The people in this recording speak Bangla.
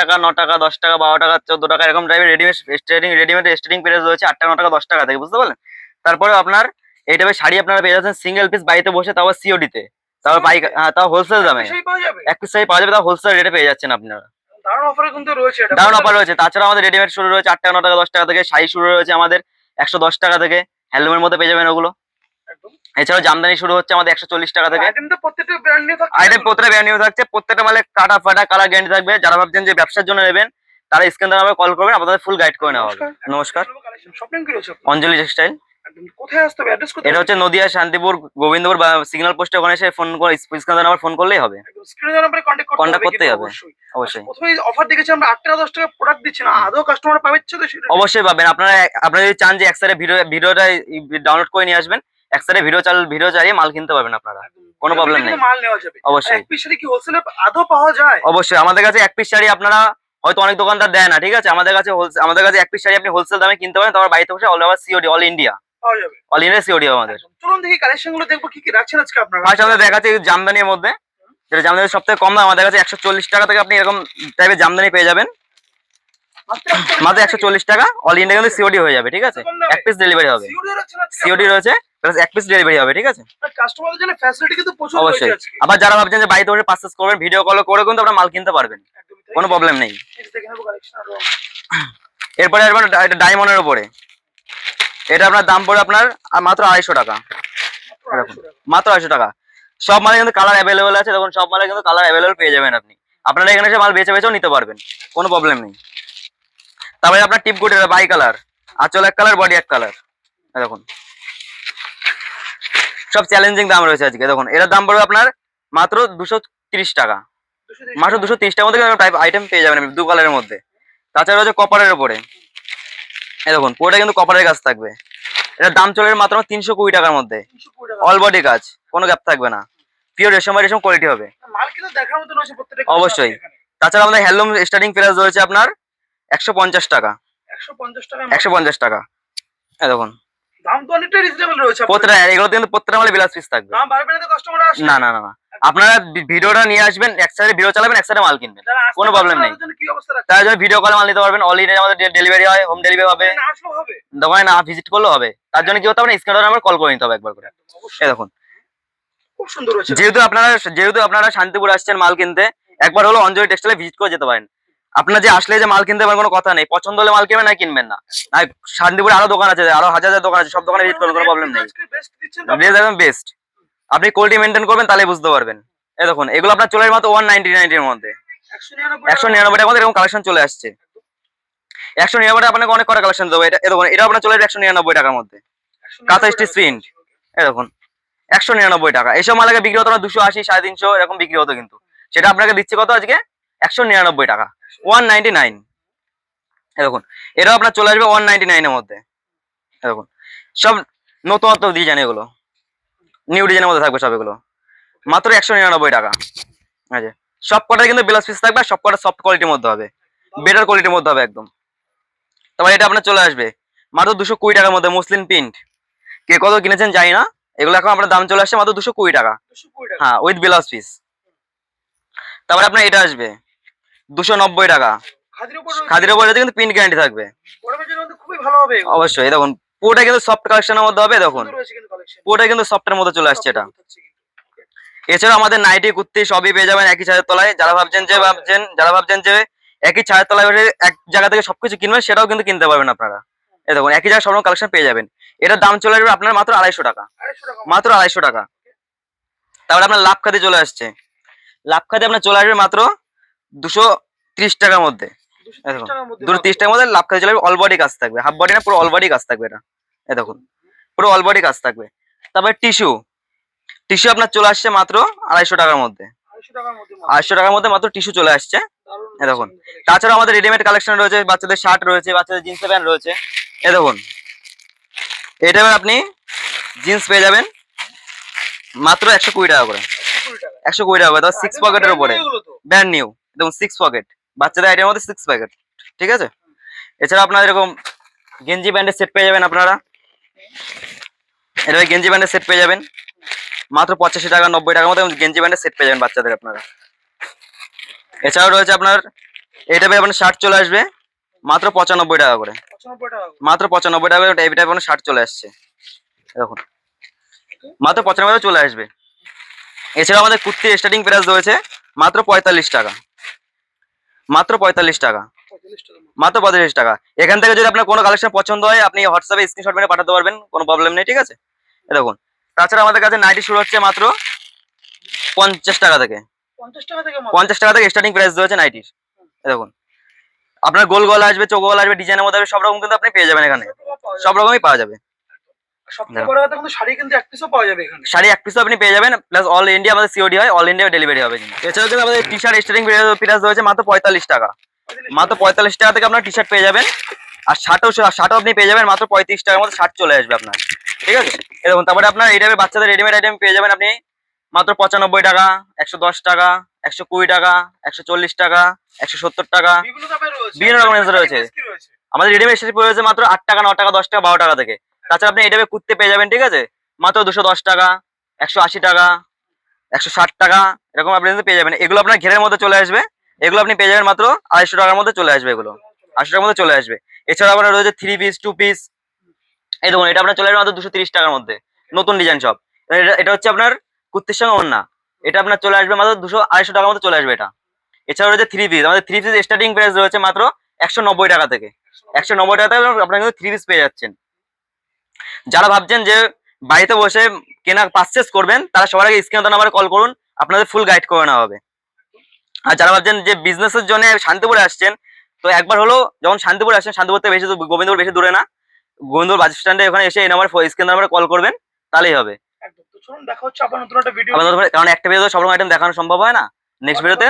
টাকা ন টাকা দশ টাকা বারো টাকা চোদ্দ টাকা এরকম টাইপের readymade starting readymade starting price রয়েছে আট টাকা ন টাকা দশ টাকা থেকে বুঝতে পারলেন? তারপরে আপনার এই টাইপের শাড়ি আপনারা পেয়ে যাচ্ছেন সিঙ্গেল পিস বাড়িতে বসে তাও সিওডি তে। তাও পাইক হ্যাঁ তাও হোলসেল দামে। সেই পাওয়া এক পিস শাড়ি পাওয়া যাবে তাও হোলসেল রেটে পেয়ে যাচ্ছেন আপনারা। দারুণ অফারে রয়েছে তাছাড়া আমাদের রেডিমেড শুরু রয়েছে আট টাকা ন টাকা দশ টাকা থেকে শাড়ি শুরু রয়েছে আমাদের একশো দশ টাকা থেকে হ্যান্ডলুমের মধ্যে পেয়ে যাবেন ওগুলো। এছাড়াও জামদানি শুরু হচ্ছে আমাদের একশো চল্লিশ টাকা থেকে। আইটেম প্রত্যেকটা ব্র্যান্ড নিয়ে থাকে আইটেম প্রত্যেকটা ব্র্যান্ড নিউ থাকছে। প্রত্যেকটা মালে কাটা ফাটা কালার গ্যারান্টি থাকবে। যারা ভাবছেন যে ব্যবসার জন্য নেবেন তারা স্ক্যান দ্বারা কল করবেন। আপনাদের ফুল গাইড করে নেওয়া হবে। নমস্কার? অঞ্জলি টেক্সটাইল কোথায় আসতে হবে? অ্যাড্রেস কোথায় এটা হচ্ছে নদিয়া শান্তিপুর গোবিন্দপুর বা সিগন্যাল পোস্টে ওখানে এসে ফোন করে ফোন করলেই হবে। নাম্বারে করতে Contact করতেই হবে। অবশ্যই। প্রথমে অফার দেখেছি আমরা 8 টাকা 10 টাকা প্রোডাক্ট দিচ্ছি না। আদৌ কাস্টমার পাবে তো সেটা অবশ্যই পাবেন। আপনারা আপনারা যদি চান যে এক সাইডে ভিডিও ভিডিওটা ডাউনলোড করে নিয়ে আসবেন এক সাইডে ভিডিও চাল ভিডিও চালিয়ে মাল কিনতে পারবেন আপনারা। কোনো প্রবলেম নেই। মাল নেওয়া যাবে। অবশ্যই। এক পিস কি হোলসেলে আদৌ পাওয়া যায়? অবশ্যই। আমাদের কাছে এক পিস শাড়ি আপনারা হয়তো অনেক দোকানদার দেয় না ঠিক আছে? আমাদের কাছে আমাদের কাছে এক পিস শাড়ি আপনি হোলসেল দামে কিনতে পারেন তারপর বাড়িতে বসে all over COD all India all India COD আমাদের। চলুন দেখি কালেকশনগুলো দেখব কি কি রাখছেন আজকে আপনারা? ফার্স্ট আমাদের দেখাচ্ছে জামদানির মধ্যে। যেটা জামদানি সব থেকে কম দাম আমাদের কাছে একশো চল্লিশ টাকা থেকে আপনি এরকম টাইপের জামদানি পেয়ে যাবেন। মাত্র একশো চল্লিশ টাকা। অল ইন্ডিয়া কিন্তু সিওডি হয়ে যাবে ঠিক আছে? এক পিস ডেলিভারি হবে। সিওডি রয়েছে। প্লাস এক পিস ডেলিভারি হবে ঠিক আছে? কাস্টমারদের জন্য ফ্যাসিলিটি কিন্তু প্রচুর অবশ্যই। আবার যারা ভাবছেন যে বাড়িতে বসে পার্চেস করবেন ভিডিও কল করে কিন্তু আপনারা মাল কিনতে পারবেন। কোনো প্রবলেম নেই। এরপরে এটা ডায়মন্ডের উপরে। এটা আপনার দাম পড়ে আপনার মাত্র আড়াইশো টাকা। মাত্র আড়াইশো টাকা। সব মালে কিন্তু কালার অ্যাভেলেবেল আছে তখন সব মালে কিন্তু কালার অ্যাভেলেবেল পেয়ে যাবেন আপনি। আপনারা এখানে এসে মাল বেছে বেছেও নিতে পারবেন কোনো প্রবলেম নেই। তারপরে আপনার টিপ গুড বাই কালার আঁচল এক কালার বডি এক কালার দেখুন। সব চ্যালেঞ্জিং দাম রয়েছে আজকে দেখুন। এটার দাম পড়বে আপনার মাত্র দুশো তিরিশ টাকা। মাত্র দুশো তিরিশ টাকার মধ্যে টাইপ আইটেম পেয়ে যাবেন দু কালারের মধ্যে। তাছাড়া রয়েছে কপারের উপরে। এই দেখুন পুরোটা কিন্তু কপারের কাজ থাকবে। এটার দাম চলে মাত্র তিনশো কুড়ি টাকার মধ্যে। অল বডি কাজ কোনো গ্যাপ থাকবে না। পিওর রেশম বা রেশম কোয়ালিটি হবে। অবশ্যই। তাছাড়া আমাদের হ্যান্ডলুম স্টার্টিং প্রাইস রয়েছে আপনার একশো পঞ্চাশ টাকা। একশো পঞ্চাশ টাকা একশো পঞ্চাশ টাকা। এই দেখুন। দাম তো অনেকটা রিজনেবল রয়েছে আপনাদের। এগুলো কিন্তু প্রত্যেকটা মালে বিলাস পিস থাকবে। দাম বাড়বে না তো কাস্টমার আসবে। না না না না। আপনারা ভিডিওটা নিয়ে আসবেন এক সাইডে ভিডিও চালাবেন এক সাইডে মাল কিনবেন। কোনো না, নেই। তার জন্য ভিডিও কলে মাল নিতে পারবেন অল ইন্ডিয়া আমাদের ডেলিভারি হয় হোম ডেলিভারি হবে। দোকানে না ভিজিট করলেও হবে। তার জন্য কি হতে হবে স্ক্রিন নাম্বার কল করে নিতে হবে একবার করে। দেখুন। যেহেতু আপনারা যেহেতু আপনারা শান্তিপুর আসছেন মাল কিনতে একবার হলো অঞ্জলি টেক্সটাইলে ভিজিট করে যেতে পারেন। আপনার যে আসলে যে মাল কিনতে পারেন কোনো কথা নেই। পছন্দ হলে মাল কিনবেন না কিনবেন না। শান্তিপুরে আরও দোকান আছে, আরও হাজার হাজার দোকান আছে, সব দোকানে ভিজিট করবেন, কোনো প্রবলেম নেই। বেস্ট আপনি কোয়ালিটি মেনটেন করবেন, তাহলে বুঝতে পারবেন। এই দেখুন, এগুলো আপনার চলে মাত্র ওয়ান নাইনটি নাইনটির মধ্যে। একশো নিরানব্বই টাকার মধ্যে এরকম কালেকশন চলে আসছে। একশো নিরানব্বই টাকা আপনাকে অনেক কটা কালেকশন দেবো। এটা দেখুন এটা আপনার চলে আসবে একশো নিরানব্বই টাকার মধ্যে। 199 কাঁথা স্টিচ প্রিন্ট এই দেখুন, একশো নিরানব্বই টাকা। এসব মাল আগে বিক্রি হতো না, দুশো আশি, সাড়ে তিনশো, এরকম বিক্রি হতো কিন্তু। সেটা আপনাকে দিচ্ছে কত আজকে? একশো নিরানব্বই টাকা। ওয়ান নাইনটি নাইন দেখুন এটাও আপনার চলে আসবে ওয়ান নাইনটি নাইনের মধ্যে। দেখুন সব নতুনত্ব ডিজাইন এগুলো। নিউ ডিজাইনের মধ্যে থাকবে সব এগুলো। মাত্র একশো নিরানব্বই টাকা। আচ্ছা সব কটা কিন্তু ব্লাউজ পিস থাকবে সব কটা সফট কোয়ালিটির মধ্যে হবে। বেটার কোয়ালিটির মধ্যে হবে একদম। তারপর এটা আপনার চলে আসবে। মাত্র দুশো কুড়ি টাকার মধ্যে মুসলিম প্রিন্ট কে কত কিনেছেন জানি না। এগুলো এখন আপনার দাম চলে আসছে মাত্র দুশো কুড়ি টাকা। 220 টাকা। হ্যাঁ উইথ ব্লাউজ পিস তারপরে আপনার এটা আসবে। দুশো নব্বই টাকা। খাদির উপর কিন্তু প্রিন্ট গ্যারান্টি থাকবে। খুবই ভালো হবে। অবশ্যই দেখুন পুরোটা কিন্তু সফট কালেকশনের মধ্যে হবে দেখুন। পুরোটা কিন্তু সফটের মধ্যে চলে আসছে এটা। এছাড়া আমাদের নাইটি কুর্তি সবই পেয়ে যাবেন একই ছাদের তলায়। যারা ভাবছেন যে ভাবছেন যারা ভাবছেন যে একই ছাদের তলায় বসে এক জায়গা থেকে সবকিছু কিনবেন সেটাও কিন্তু কিনতে পারবেন আপনারা। এই দেখুন একই জায়গায় সব কালেকশন পেয়ে যাবেন। এটার দাম চলে আসবে আপনার মাত্র আড়াইশো টাকা। 250 টাকা মাত্র আড়াইশো টাকা। তারপরে আপনার লাভ খাতে চলে আসছে। লাভ খাতে আপনার চলে আসবে মাত্র দুশো ত্রিশ টাকার মধ্যে। 230 দেখুন, টাকার মধ্যে দুশো ত্রিশ টাকার মধ্যে লাভ খাতে চলে অল বডি কাজ থাকবে। হাফ বডি না পুরো অল বডি কাজ থাকবে এটা। এই দেখুন পুরো অল বডি কাজ থাকবে। তারপরে টিস্যু টিস্যু আপনার চলে আসছে মাত্র আড়াইশো টাকার মধ্যে। 250 টাকার মধ্যে মাল। আড়াইশো টাকার মধ্যে মাত্র টিস্যু চলে আসছে। এই দেখুন। তাছাড়া আমাদের রেডিমেড কালেকশন রয়েছে বাচ্চাদের শার্ট রয়েছে বাচ্চাদের জিন্স প্যান্ট রয়েছে। এ দেখুন এটা আপনি জিন্স পেয়ে যাবেন মাত্র একশো কুড়ি টাকা করে। একশো কুড়ি টাকা। করে তাও সিক্স পকেটের উপরে। ব্র্যান্ড নিউ দেখুন সিক্স পকেট বাচ্চাদের আইটেমের মধ্যে সিক্স পকেট ঠিক আছে? এছাড়া আপনার এরকম গেঞ্জি ব্যান্ডের সেট পেয়ে যাবেন আপনারা। এটা গেঞ্জি প্যান্টের সেট পেয়ে যাবেন। মাত্র পঁচাশি টাকা নব্বই টাকার মধ্যে গেঞ্জি প্যান্টের সেট পেয়ে যাবেন বাচ্চাদের আপনারা। এছাড়াও রয়েছে আপনার এই টাইপের আপনার শার্ট চলে আসবে। মাত্র পঁচানব্বই টাকা করে। মাত্র পঁচানব্বই টাকা করে এই টাইপের আপনার শার্ট চলে আসছে। দেখুন। মাত্র পঁচানব্বই টাকা চলে আসবে। এছাড়া আমাদের কুর্তির স্টার্টিং প্রাইস রয়েছে মাত্র পঁয়তাল্লিশ টাকা। মাত্র পঁয়তাল্লিশ টাকা। মাত্র। পঁয়তাল্লিশ টাকা। এখান থেকে যদি আপনার কোনো কালেকশন পছন্দ হয় আপনি হোয়াটসঅ্যাপে স্ক্রিনশট মেরে পাঠাতে পারবেন কোনো প্রবলেম নেই ঠিক আছে? দেখুন তাছাড়া আমাদের কাছে নাইটি শুরু হচ্ছে মাত্র পঞ্চাশ টাকা থেকে। পঞ্চাশ টাকা থেকে স্টার্টিং প্রাইস রয়েছে নাইটির দেখুন আপনার গোল গলা আসবে চোখ গলা আসবে ডিজাইনের মধ্যে সব রকম কিন্তু আপনি পেয়ে যাবেন এখানে। সব রকমই পাওয়া যাবে। সব থেকে বড় কথা কিন্তু শাড়ি কিন্তু এক পিসও পাওয়া যাবে এখানে। শাড়ি এক পিসও আপনি পেয়ে যাবেন প্লাস অল ইন্ডিয়া আমাদের সিওডি হয় অল ইন্ডিয়া ডেলিভারি হবে এছাড়াও কিন্তু আমাদের টি শার্ট স্টার্টিং প্রাইস রয়েছে মাত্র পঁয়তাল্লিশ টাকা। মাত্র পঁয়তাল্লিশ টাকা থেকে আপনার টি শার্ট পেয়ে যাবেন। আর শার্টও শার্টও আপনি পেয়ে যাবেন মাত্র পঁয়ত্রিশ টাকার মধ্যে শার্ট চলে আসবে আপনার। ঠিক আছে? এরকম তারপরে আপনার এই টাইপের বাচ্চাদের রেডিমেড আইটেম পেয়ে যাবেন আপনি মাত্র পঁচানব্বই টাকা একশো দশ টাকা একশো কুড়ি টাকা একশো চল্লিশ টাকা একশো সত্তর টাকা। বিভিন্ন রকমের রয়েছে। আমাদের রেডিমেড স্টেজ রয়েছে মাত্র আট টাকা ন টাকা দশ টাকা বারো টাকা থেকে। তাছাড়া আপনি এই টাইপের কুর্তে পেয়ে যাবেন, ঠিক আছে? মাত্র দুশো দশ টাকা, একশো আশি টাকা, একশো ষাট টাকা, এরকম আপনি পেয়ে যাবেন। এগুলো আপনার ঘেরের মধ্যে চলে আসবে। এগুলো আপনি পেয়ে যাবেন মাত্র আড়াইশো টাকার মধ্যে চলে আসবে এগুলো। আশি টাকার মধ্যে চলে আসবে। এছাড়া আপনার রয়েছে থ্রি পিস টু পিস এই দেখুন, এটা আপনার চলে আসবে মাত্র দুশো তিরিশ টাকার মধ্যে। নতুন ডিজাইন সব এটা হচ্ছে আপনার কুর্তির সঙ্গে ওন্না এটা আপনার চলে আসবে মাত্র দুশো আড়াইশো টাকার মধ্যে চলে আসবে এটা। এছাড়া রয়েছে থ্রি পিস আমাদের থ্রি পিস স্টার্টিং প্রাইস রয়েছে মাত্র একশো নব্বই টাকা থেকে। একশো নব্বই টাকা থেকে আপনারা কিন্তু থ্রি পিস পেয়ে যাচ্ছেন। যারা ভাবছেন যে বাড়িতে বসে কেনা পারচেস করবেন তারা সবার আগে স্ক্রিনে নাম্বারে কল করুন আপনাদের ফুল গাইড করে নেওয়া হবে। আর যারা ভাবছেন যে বিজনেসের জন্য শান্তিপুরে আসছেন তো একবার হলো যখন শান্তিপুরে আসছেন শান্তিপুর থেকে বেশি গোবিন্দপুর বেশি দূরে না গোবিন্দপুর বাস স্ট্যান্ডে ওখানে এসে এই নাম্বার স্ক্রিন নাম্বারে কল করবেন তাহলেই হবে। একদম তো চলুন দেখা হচ্ছে আবার নতুন একটা ভিডিও আলাদা কারণ একটা ভিডিও সব রকম আইটেম দেখানো সম্ভব হয় না। নেক্সট ভিডিওতে